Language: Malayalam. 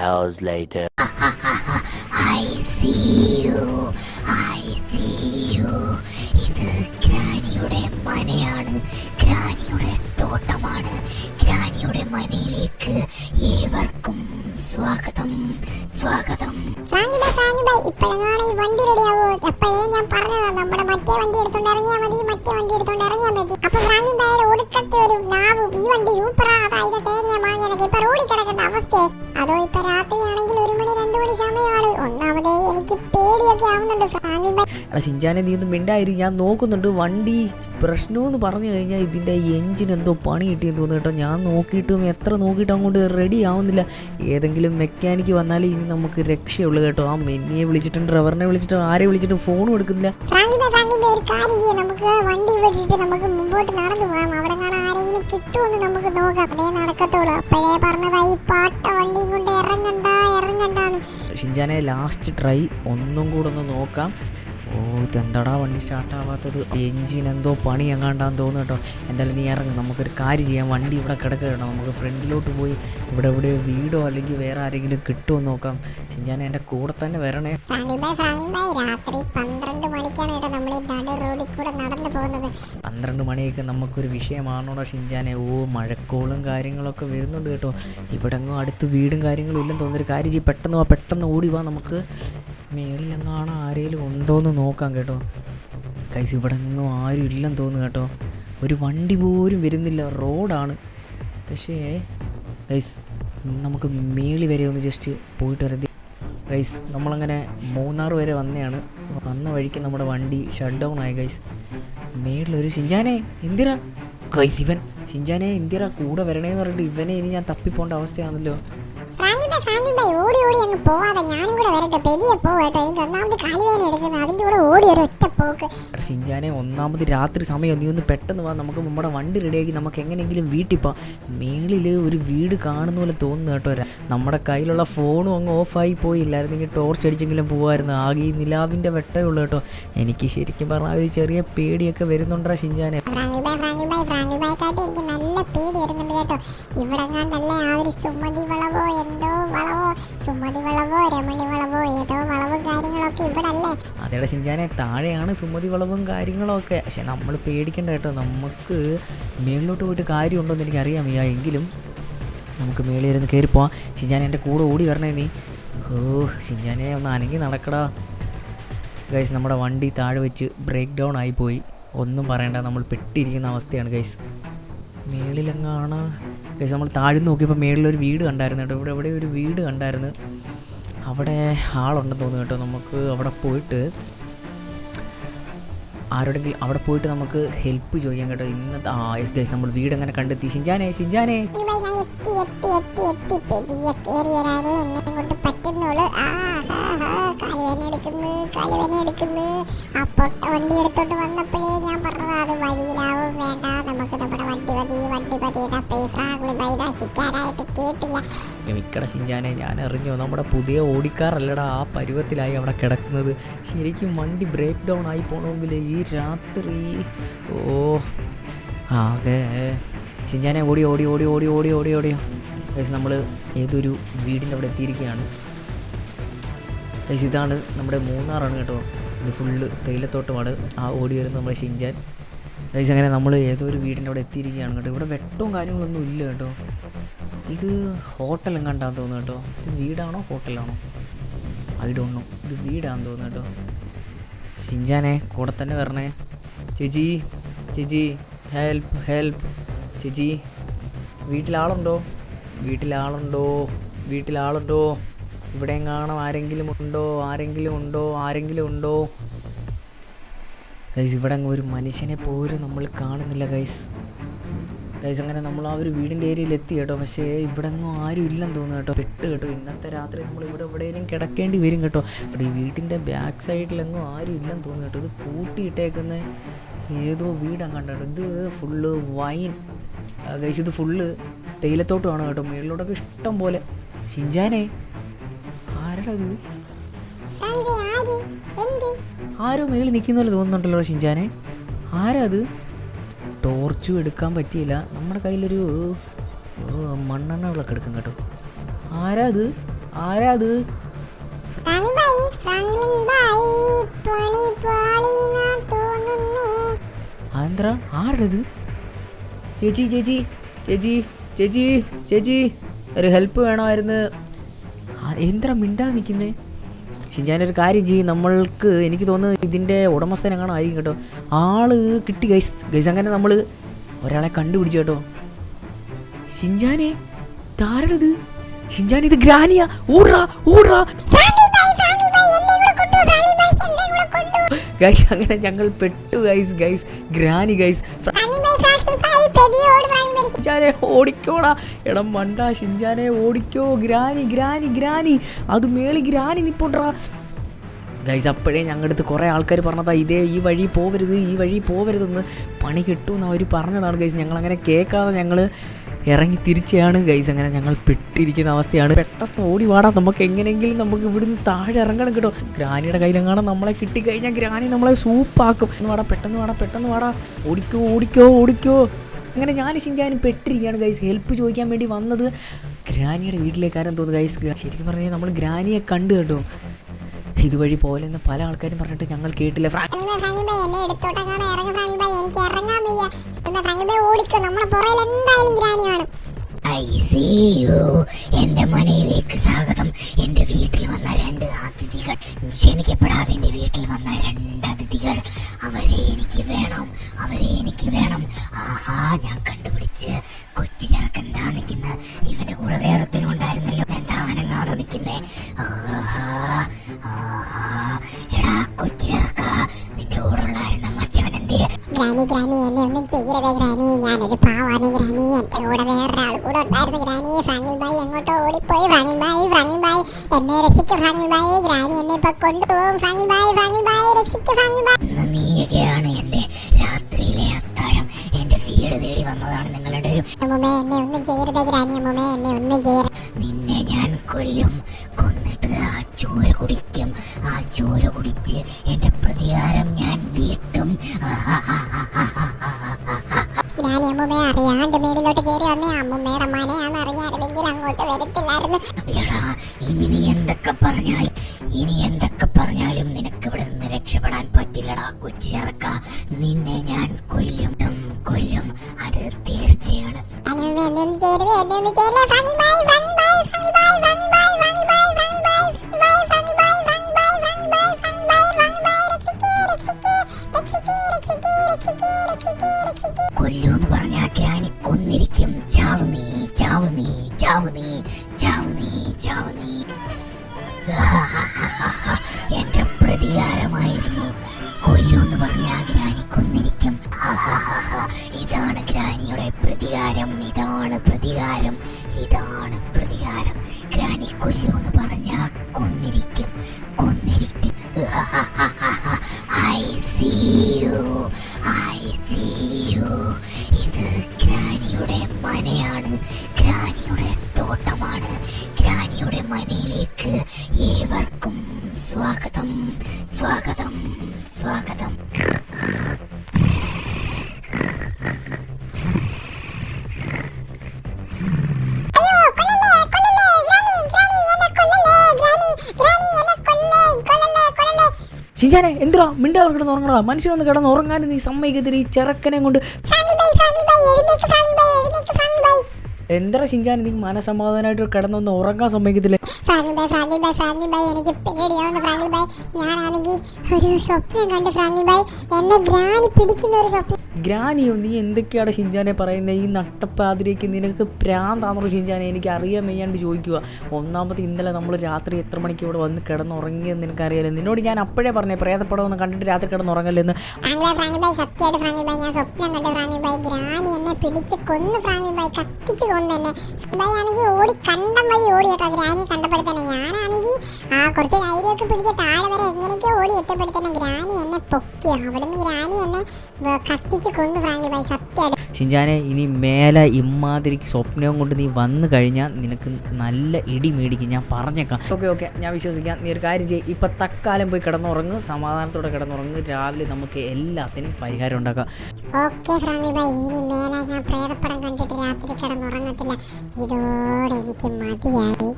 hours later. I see you. I see you. ഇത് ഗ്രാനിയുടെ മനയാണ് ഗ്രാനിയുടെ തോട്ടമാണ് ഗ്രാനിയുടെ മനയിലേക്ക് ഏവർക്കും സ്വാഗതം സ്വാഗതം ഫ്രാങ്കിബായ് ഫ്രാങ്കിബായ് ഇപ്പോഴെങ്ങാണ് ഈ വണ്ടി റെഡിയാവോ അപ്പോഴേ ഞാൻ പറഞ്ഞതാ നമ്മുടെ മറ്റേ വണ്ടി എടുത്തോണ്ട് ഇറങ്ങിയാൽ മതി മറ്റേ വണ്ടി എടുത്തോണ്ട് ഇറങ്ങിയാൽ മതി അപ്പൊ ഫ്രാങ്കിബായുടെ ഒടുക്കത്തെ ഒരു നാവും ഈ വണ്ടി എടാ ഷിൻജാനെ നീ ഒന്നും മിണ്ടായിരി ഞാൻ നോക്കുന്നുണ്ട്. വണ്ടി പ്രശ്നമെന്ന് പറഞ്ഞു കഴിഞ്ഞാൽ ഇതിന്റെ എഞ്ചിൻ എന്തോ പണി കിട്ടിയെന്ന് തോന്നുന്നു കേട്ടോ. ഞാൻ നോക്കിയിട്ടും എത്ര നോക്കിയിട്ടും അങ്ങോട്ട് റെഡി ആവുന്നില്ല. ഏതെങ്കിലും മെക്കാനിക്ക് വന്നാലേ ഇനി നമുക്ക് രക്ഷയുള്ളൂ കേട്ടോ. ആ മെന്നിയെ വിളിച്ചിട്ടും ഡ്രൈവറിനെ വിളിച്ചിട്ടും ആരെ വിളിച്ചിട്ടും ഫോണും എടുക്കുന്നില്ല വണ്ടി വിട്ടിട്ട് നമുക്ക് മുമ്പോട്ട് നടന്നു പോകാം. അവിടെ കാണാൻ ആരെങ്കിലും കിട്ടുമെന്ന് നമുക്ക് നോക്കാം. അതേ നടക്കത്തുള്ളൂ അപ്പോഴേ പറഞ്ഞതായി പാട്ട വണ്ടിയും കൊണ്ട് ഇറങ്ങണ്ട ഇറങ്ങണ്ടെന്ന്. ഷിൻജാനെ ലാസ്റ്റ് ട്രൈ ഒന്നും കൂടെ ഒന്ന് നോക്കാം. ഓ ഇതെന്താടാ വണ്ടി സ്റ്റാർട്ടാവാത്തത് എഞ്ചിൻ എന്തോ പണി എങ്ങാണ്ടാന്ന് തോന്നുന്നു കേട്ടോ. എന്തായാലും നീ ഇറങ്ങും. നമുക്കൊരു കാര്യം ചെയ്യാം. വണ്ടി ഇവിടെ കിടക്കണം നമുക്ക് ഫ്രണ്ടിലോട്ട് പോയി ഇവിടെ ഇവിടെ വീടോ അല്ലെങ്കിൽ വേറെ ആരെങ്കിലും കിട്ടുമോ നോക്കാം. ഞാൻ എന്റെ കൂടെ തന്നെ വരണേ. രാത്രി പന്ത്രണ്ട് മണിക്കാണ് കേട്ടോ നമ്മൾ ഈ നടു റോഡിൽ കൂടെ നടന്നു പോകുന്നത്. പന്ത്രണ്ട് മണിയൊക്കെ നമുക്കൊരു വിഷയമാണോടോ ഷിൻജാനെ? ഓ മഴക്കോളും കാര്യങ്ങളൊക്കെ വരുന്നുണ്ട് കേട്ടോ. ഇവിടെ എങ്ങും അടുത്ത് വീടും കാര്യങ്ങളും ഇല്ലെന്ന് തോന്നുന്നൊരു കാര്യം ചെയ്യും. പെട്ടെന്ന് വാ പെട്ടെന്ന് ഓടി വാ നമുക്ക്. മേളിലെങ്ങാണോ ആരെങ്കിലും ഉണ്ടോയെന്ന് നോക്കാം കേട്ടോ. കൈസ് ഇവിടെ എങ്ങും ആരും ഇല്ലെന്ന് തോന്നുന്നു കേട്ടോ. ഒരു വണ്ടി പോലും വരുന്നില്ല. റോഡാണ്. പക്ഷേ ഗൈസ് നമുക്ക് മേളി വരെ ഒന്ന് ജസ്റ്റ് പോയിട്ട് വരുന്നത് ഗൈസ് നമ്മളങ്ങനെ മൂന്നാർ വരെ വന്നതാണ് വന്ന വഴിക്ക് നമ്മുടെ വണ്ടി ഷട്ട് ഡൗൺ ആയി ഗൈസ് മേളിലൊരു ഷിഞ്ചാനെ ഇന്ദിര. ഗൈസ് ഇവൻ. ഷിഞ്ചാനെ ഇന്ദിര കൂടെ വരണേന്ന് പറഞ്ഞിട്ട് ഇവനെ ഇനി ഞാൻ തപ്പിപ്പോണ്ട അവസ്ഥയാണല്ലോ. ഫ്രാങ്കിബായ് ബൈ ഓടി ഓടി അങ്ങ് പോവാതെ ഞാനും കൂടെ വരട്ടെ പെരിയെ പോവട്ടെ എനിക്ക് ഒന്നാമത് കാലുവേദന എടുക്കുന്നത് അതിന്റെ കൂടെ ഓടി ഒരു ഒറ്റ പോക്ക്. ഷിഞ്ചാനെ ഒന്നാമത് രാത്രി സമയം. നീ ഒന്ന് പെട്ടെന്ന് വാ. നമുക്ക് നമ്മുടെ വണ്ടി റെഡിയാക്കി നമുക്ക് എങ്ങനെയെങ്കിലും വീട്ടിൽ പോവാം. മേളിൽ ഒരു വീട് കാണുന്ന പോലെ തോന്നുന്നു കേട്ടോ നമ്മുടെ കയ്യിലുള്ള ഫോണും അങ്ങ് ഓഫായി പോയില്ലായിരുന്നെങ്കിൽ ടോർച്ച് അടിച്ചെങ്കിലും പോവായിരുന്നു. ആകെ ഈ നിലാവിന്റെ വെട്ടേ ഉള്ളൂ കേട്ടോ. എനിക്ക് ശരിക്കും പറഞ്ഞാൽ ഒരു ചെറിയ പേടിയൊക്കെ വരുന്നുണ്ടാ എനിക്ക് നല്ല പേടി വരുന്നുണ്ട് കേട്ടോ. ഇവിടെ ആ ഒരു സുമതി വളവോ എന്തോ അതേടെ ഷിഞ്ചാനെ താഴെയാണ് സുമതി വളവും കാര്യങ്ങളൊക്കെ പക്ഷെ നമ്മൾ പേടിക്കേണ്ട കേട്ടോ. നമുക്ക് മേളിലോട്ട് പോയിട്ട് കാര്യമുണ്ടോ എന്ന് എനിക്കറിയാം. വയ്യ എങ്കിലും നമുക്ക് മേളിൽ ഇരുന്ന് കയറിപ്പോവാം ഷിഞ്ചാനെ എന്റെ കൂടെ ഓടി വരണേ നീ. ഓ ഷിഞ്ചാനെ ഒന്ന് അനങ്ങി നടക്കടാ. ഗൈസ് നമ്മുടെ വണ്ടി താഴെ വെച്ച് ബ്രേക്ക് ഡൗൺ ആയിപ്പോയി ഒന്നും പറയണ്ട നമ്മൾ പെട്ടിരിക്കുന്ന അവസ്ഥയാണ് ഗൈസ്. മേളിലെങ്ങാണ്? ഗൈസ് നമ്മൾ താഴ്ന്നു നോക്കിയപ്പോൾ മേളിലൊരു വീട് കണ്ടായിരുന്നു കേട്ടോ. ഇവിടെ ഇവിടെ ഒരു വീട് കണ്ടായിരുന്നു. അവിടെ ആളുണ്ടെന്ന് തോന്നുന്നു കേട്ടോ. നമുക്ക് അവിടെ പോയിട്ട് ആരോടെങ്കിലും അവിടെ പോയിട്ട് നമുക്ക് ഹെൽപ്പ് ചോദിക്കാം കേട്ടോ. ഇന്നത്തെ ആ എസ് ഗൈസ് നമ്മൾ വീട് എങ്ങനെ കണ്ടെത്തി? ഷിഞ്ചാനെ ഷിഞ്ചാനെ പൊട്ട വണ്ടി എടുത്തോണ്ട് വന്നപ്പോഴേ ഞാൻ പറഞ്ഞത് അത് വഴിയിലാവും വേണ്ട നമുക്ക് നമ്മുടെ വണ്ടി ഈ ഫ്രാങ്കിബായ് ശിക്കാനായിട്ട് കേട്ടില്ല. ക്ഷമിക്കട സിഞ്ചാനെ ഞാൻ അറിഞ്ഞു നമ്മുടെ പുതിയ ഓടിക്കാറല്ലടാ ആ പരുവത്തിലായി അവിടെ കിടക്കുന്നത്. ശരിക്കും വണ്ടി ബ്രേക്ക് ഡൗൺ ആയി പോകണമെങ്കിൽ ഈ രാത്രി. ഓ ആകെ. ഷിഞ്ചാനെ ഓടി ഓടി ഓടി ഓടി ഓടി ഓടി ഓടിയോ ഏകദേശം നമ്മൾ ഏതൊരു വീടിന്റെ അവിടെ എത്തിയിരിക്കുകയാണ്. ഏകദേശം ഇതാണ് നമ്മുടെ മൂന്നാറാണ് കേട്ടോ. ഇത് ഫുള്ള് തേയിലത്തോട്ടമാണ്. ആ ഓടി വരുന്ന നമ്മുടെ ഷിഞ്ചാൻ ഗൈസ് അങ്ങനെ നമ്മൾ ഏതോ ഒരു വീടിന്റെ അവിടെ എത്തിയിരിക്കുകയാണ് കേട്ടോ. ഇവിടെ വെട്ടവും കാര്യങ്ങളൊന്നും ഇല്ല കേട്ടോ. ഇത് ഹോട്ടൽ എങ്ങാണ്ടാന്ന് തോന്നുന്നു കേട്ടോ. ഇത് വീടാണോ ഹോട്ടലാണോ ഐ ഡോണ്ട് നോ ഇത് വീടാന്ന് തോന്നുന്നു കേട്ടോ. ഷിഞ്ചാനെ കൂടെ തന്നെ വരണേ. ചേച്ചി ചേച്ചി ഹെൽപ്പ് ഹെൽപ്പ് ചേച്ചി വീട്ടിലാളുണ്ടോ? വീട്ടിലാളുണ്ടോ? വീട്ടിലാളുണ്ടോ? ഇവിടെ കാണാം ആരെങ്കിലും ഉണ്ടോ? ആരെങ്കിലും ഉണ്ടോ? ആരെങ്കിലും ഉണ്ടോ? ഗൈസ് ഇവിടെ അങ്ങ് ഒരു മനുഷ്യനെ പോലും നമ്മൾ കാണുന്നില്ല ഗൈസ് ഗൈസ് അങ്ങനെ നമ്മൾ ആ ഒരു വീടിന്റെ ഏരിയയിൽ എത്തി കേട്ടോ. പക്ഷേ ഇവിടെ ഒന്നും ആരും ഇല്ലെന്ന് തോന്നുന്നു കേട്ടോ. പെട്ട് കേട്ടോ. ഇന്നത്തെ രാത്രി നമ്മൾ ഇവിടെ എവിടെയെങ്കിലും കിടക്കേണ്ടി വരും കേട്ടോ. ഇവിടെ ഈ വീട്ടിന്റെ ബാക്ക് സൈഡിലെങ്ങും ആരും ഇല്ലെന്ന് തോന്നുന്നു കേട്ടോ. ഇത് പൂട്ടിയിട്ടേക്കുന്ന ഏതോ വീടാണ് കണ്ടോ ഇത് ഫുള്ള് വൈൻ. ഗൈസ് ഇത് ഫുള്ള് തേയിലത്തോട്ടമാണ് കേട്ടോ. മുകളിലോട്ടൊക്കെ ഇഷ്ടം പോലെ. ഷിഞ്ചാനേ ആരടാ ഇത്? ആരോ മേളിൽ നിൽക്കുന്ന പോലെ തോന്നുന്നുണ്ടല്ലോ ഷിഞ്ചാനെ. ആരാ അത്? ടോർച്ചും എടുക്കാൻ പറ്റിയില്ല. നമ്മുടെ കയ്യിലൊരു മണ്ണെണ്ണ വിളക്ക് എടുക്കും കേട്ടോ. ആരാ അത്? ആരാ അത്? ആന്ധ്ര? ആരത് ചേച്ചി ചേച്ചി ചേച്ചി ചേച്ചി ചേച്ചി ഒരു ഹെൽപ്പ് വേണമായിരുന്നു. എന്തിനാ എന്താ മിണ്ടാ നിൽക്കുന്നേ? ഞാനൊരു കാര്യം ചെയ്യും. നമ്മൾക്ക് എനിക്ക് തോന്നുന്നു ഇതിന്റെ ഉടമസ്ഥൻ എങ്ങനെ ആയിരിക്കും കേട്ടോ. ആൾ കിട്ടി ഗൈസ് ഗൈസ് അങ്ങനെ നമ്മൾ ഒരാളെ കണ്ടുപിടിച്ചു കേട്ടോ. ഷിൻജാനെ താരടത് ഷിൻജാൻ ഇത് ഗ്രാനിയ. ഊറാ ഊറാ ഗൈസ് അങ്ങനെ ഞങ്ങൾ പെട്ടു ഗൈസ് ഗൈസ് ഗ്രാനി ഗൈസ് ഷിൻജാനെ ഓടിക്കോടാ എടാ മണ്ട ഷിൻജാനെ ഓടിക്കോ. Granny granny granny. അത് മേളി ഗ്രാനി നിപ്പോണ്ടാ. ഗൈസ് അപ്പോഴേ ഞങ്ങളുടെ അടുത്ത് കുറേ ആൾക്കാർ പറഞ്ഞതാ ഇതേ ഈ വഴി പോവരുത് ഈ വഴി പോവരുതെന്ന് പണി കിട്ടുമെന്ന് അവർ പറഞ്ഞതാണ്. ഗൈസ് ഞങ്ങളങ്ങനെ കേൾക്കാതെ ഞങ്ങൾ ഇറങ്ങി തിരിച്ചാണ് ഗൈസ് അങ്ങനെ ഞങ്ങൾ പെട്ടിരിക്കുന്ന അവസ്ഥയാണ്. പെട്ടെന്ന് ഓടി വാടാ. നമുക്ക് എങ്ങനെയെങ്കിലും നമുക്ക് ഇവിടുന്ന് താഴെ ഇറങ്ങണം കേട്ടോ. ഗ്രാനിയുടെ കയ്യിലെങ്ങാണ് നമ്മളെ കിട്ടിക്കഴിഞ്ഞാൽ ഗ്രാനി നമ്മളെ സൂപ്പാക്കും എന്ന് വാടാ പെട്ടെന്ന് വാടാ പെട്ടെന്ന് വാടാ. ഓടിക്കോ ഓടിക്കോ ഓടിക്കോ. അങ്ങനെ ഞാൻ ഷിൻജാനും പെട്ടിരിക്കുകയാണ് ഗൈസ് ഹെൽപ്പ് ചോദിക്കാൻ വേണ്ടി വന്നത് ഗ്രാനിയുടെ വീട്ടിലേക്കാരും തോന്നുന്നു ഗൈസ് ശരിക്കും പറഞ്ഞാൽ നമ്മൾ ഗ്രാനിയെ കണ്ടു കേട്ടോ. ഇതുവഴി പോലെന്ന് പല ആൾക്കാരും പറഞ്ഞിട്ട് ഞങ്ങൾ കേട്ടില്ല. ഫ്രാങ്കി ഓടിക്കും. നമ്മളെ പുറയിൽ എന്തായാലും ഗ്രാനി കാണും. ഐ സീ യു എന്റെ മനയിലേക്ക് സ്വാഗതം. എന്റെ വീട്ടിൽ വന്ന രണ്ട് അതിഥികൾ. ക്ഷണിക്കപ്പെടാതെ എന്റെ വീട്ടിൽ വന്ന രണ്ട് അതിഥികൾ. അവരെ എനിക്ക് വേണം. അവരെ എനിക്ക് വേണം. ആഹാ ഞാൻ കണ്ടുപിടിച്ച് കൊച്ചു ചെറുക്കൻ എന്താ നിൽക്കുന്നത് ഇവന്റെ കൂടെ വേറൊരുത്തനും ഉണ്ടായിരുന്നല്ലോ. എന്താ അനങ്ങാതെ നിൽക്കുന്നേ? ആഹാ ആഹാ. എടാ കൊച്ചു ചെറുക്ക നിന്റെ കൂടെ ഉള്ളായിരുന്ന ഗ്രാനി ഗ്രാനി എന്നെ ഒന്നും ചെയ്യരുതേ ഗ്രാനി. ഞാനൊരു പാവാണ് ഗ്രാനി. എന്റെ കൂടെ വേറൊരാൾ കൂടെ ഉണ്ടായിരുന്നു ഗ്രാനി. ഫ്രാങ്ക്ലിൻ ബായി എങ്ങോട്ടോ ഓടിപ്പോയി. Franklin bhai Franklin bhai. എന്നെ രക്ഷിക്കും ഫ്രാങ്ക്ലിൻ ബായി. ഗ്രാനി എന്നെ ഇപ്പൊ കൊണ്ടുപോകും. Franklin bhai Franklin bhai. രക്ഷിക്കും ഫ്രാങ്ക്ലിൻ ബായി. നീയൊക്കെയാണ് എന്റെ രാത്രിയിലെ അത്താഴം. എന്റെ വീട് തേടി വന്നതാണ് നിങ്ങളുടെ ഒരു എന്നെ ഒന്നും ചെയ്യരുതേ ഗ്രാനി. അമ്മുമ്മേ എന്നെ ഒന്നും ചെയ്യരുത്. ഞാൻ കൊല്ലും. കൊന്നിട്ട് ആ ചോര കുടിക്കും. ആ ചോര കുടിച്ച് എന്റെ പ്രതികാരം ഞാൻ വീട്ടും. ഞാൻ അമ്മുമ്മേ അറിയാണ്ട് മേലിലോട്ട് കയറി വന്നേ. അമ്മുമ്മയുടെ മനയാന്ന് അറിഞ്ഞായിരുന്നെങ്കിൽ അങ്ങോട്ട് വരത്തില്ലായിരുന്നു. എടാ ഇനി നീ എന്തൊക്കെ പറഞ്ഞാൽ ഇനി എന്തൊക്കെ പറഞ്ഞാലും നിനക്ക് ഇവിടെ നിന്ന് രക്ഷപ്പെടാൻ പറ്റില്ലടാ കൊച്ചിറക്ക നിന്നെ ഞാൻ കൊല്ലും കൊല്ലും. അത് തീർച്ചയാണ്. അനുമ എന്നെ ഒന്നും ചെയ്യരുത് എന്നെ ഒന്നും ബൈ ഫ്രാങ്ക്ലിൻ ബായ് さんに തന്നെയാണ്. ഗ്രാനിയുടെ തോട്ടമാണ്. ഗ്രാനിയുടെ മനയിലേക്ക് ഏവർക്കും സ്വാഗതം സ്വാഗതം സ്വാഗതം. ഷിഞ്ചാനെ എന്തിനാ മിണ്ടാവർ കിടന്ന് ഉറങ്ങണോ മനുഷ്യനൊന്ന് കിടന്ന് ഉറങ്ങാൻ നീ സമ്മതിക്കത്തിരി ചെറുക്കനെ കൊണ്ട് എന്താ ഷിൻചാൻ എനിക്ക് മനസമാധാനമായിട്ട് കിടന്നൊന്ന് ഉറങ്ങാൻ സമ്മതിക്കത്തില്ല? ബൈ ബൈ ബൈ എനിക്ക് ബൈ. ഞാനാണെങ്കിൽ ഒരു സ്വപ്നം കണ്ട് ഫ്രാങ്കിൾ ബൈ. എന്നെ ഗ്രാനി പിടിക്കുന്ന ഒരു സ്വപ്നം ഗ്രാനിയോ നീ എന്തൊക്കെയാണ് ഷിൻജാനെ പറയുന്നത് ഈ നട്ടപ്പാതിരേക്ക് നിനക്ക് പ്രാന്താണോ ഷിൻജാനെ എനിക്ക് അറിയാൻ വയ്യാണ്ട് ചോദിക്കുക. ഒന്നാമത് ഇന്നലെ നമ്മൾ രാത്രി എത്ര മണിക്ക് ഇവിടെ വന്ന് കിടന്നുറങ്ങിയെന്ന് നിനക്കറിയാലോ? നിന്നോട് ഞാൻ അപ്പോഴേ പറഞ്ഞേ പ്രേതപ്പടം ഒന്ന് കണ്ടിട്ട് രാത്രി കിടന്നുറങ്ങല്ലെന്ന്. പിടിച്ച് കൊന്ന് ഫ്രാങ്ക്ലിൻ ബായ് കത്തിച്ച് കൊന്ന് എന്നെ. ബായ് ആണെങ്കിൽ ഓടി കണ്ടം വഴി ഓടി കേട്ടോ. ഗ്രാനി കണ്ടപ്പെടുത്തന്നെ ഞാനാണെങ്കിൽ ആ കുറച്ച് ധൈര്യമൊക്കെ പിടിച്ച് താഴെ വരെ എങ്ങനെയൊക്കെ ഓടി എത്തപ്പെടുത്തന്നെ ഗ്രാനി എന്നെ പൊക്കി. അവിടുന്ന് ഗ്രാനി എന്നെ വ- ഷിൻജാനെ ഇനി മേലെ ഇമ്മാതിരി സ്വപ്നവും കൊണ്ട് നീ വന്നു കഴിഞ്ഞാൽ നിനക്ക് നല്ല ഇടി മേടിക്കും. ഞാൻ പറഞ്ഞേക്കാം. ഓക്കെ ഓക്കെ ഞാൻ വിശ്വസിക്കാം. നീ ഒരു കാര്യം ചെയ്യും. ഇപ്പം തക്കാലം പോയി കിടന്നുറങ്ങ്. സമാധാനത്തോടെ കിടന്നുറങ്ങ്. രാവിലെ നമുക്ക് എല്ലാത്തിനും പരിഹാരം ഉണ്ടാക്കാം. ഓക്കെ ഇനി മേലെ ഞാൻ പ്രേതപ്പടം കണ്ടിട്ട് രാത്രി കിടന്നുറങ്ങത്തില്ല. ഇതോടെ എനിക്ക് മതിയായി.